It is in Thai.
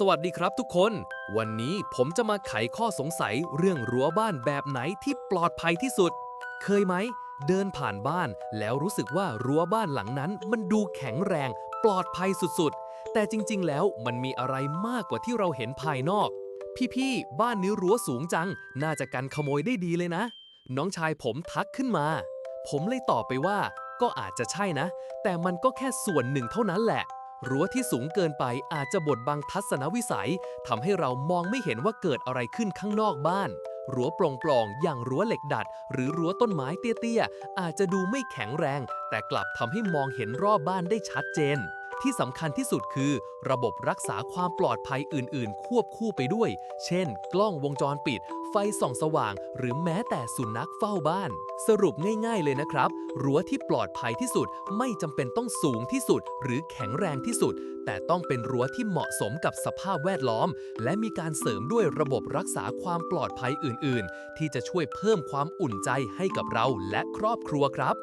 สวัสดีครับทุกคน วันนี้ผมจะมาไขข้อสงสัยเรื่องรั้วบ้านแบบไหนที่ปลอดภัยที่สุด เคยไหม เดินผ่านบ้านแล้วรู้สึกว่ารั้วบ้านหลังนั้น มันดูแข็งแรง ปลอดภัยสุดๆ แต่จริงๆ แล้วมันมีอะไรมากกว่าที่เราเห็นภายนอก พี่ๆ บ้านนี้รั้วสูงจัง น่าจะกันขโมยได้ดีเลยนะ น้องชายผมทักขึ้นมา ผมเลยตอบไปว่า ก็อาจจะใช่นะ แต่มันก็แค่ส่วนหนึ่งเท่านั้นแหละ รั้วที่สูงเกินไปอาจจะบดบังทัศนวิสัยทำให้เรามองไม่เห็นว่าเกิดอะไรขึ้นข้างนอกบ้านรั้วโปร่งๆ อย่างรั้วเหล็กดัด หรือรั้วต้นไม้เตี้ยๆ อาจจะดูไม่แข็งแรง แต่กลับทำให้มองเห็นรอบบ้านได้ชัดเจน ที่สำคัญที่สุดคือ ระบบรักษาความปลอดภัยอื่น ๆ ควบคู่ไปด้วย เช่น กล้องวงจรปิด ไฟส่องสว่าง หรือแม้แต่สุนัขเฝ้าบ้าน สรุปง่าย ๆ เลยนะครับ รั้วที่ปลอดภัยที่สุดไม่จำเป็นต้องสูงที่สุด หรือแข็งแรงที่สุด แต่ต้องเป็นรั้วที่เหมาะสมกับสภาพแวดล้อม และมีการเสริมด้วยระบบรักษาความปลอดภัยอื่น ๆ ที่จะช่วยเพิ่มความอุ่นใจให้กับเราและครอบครัวครับ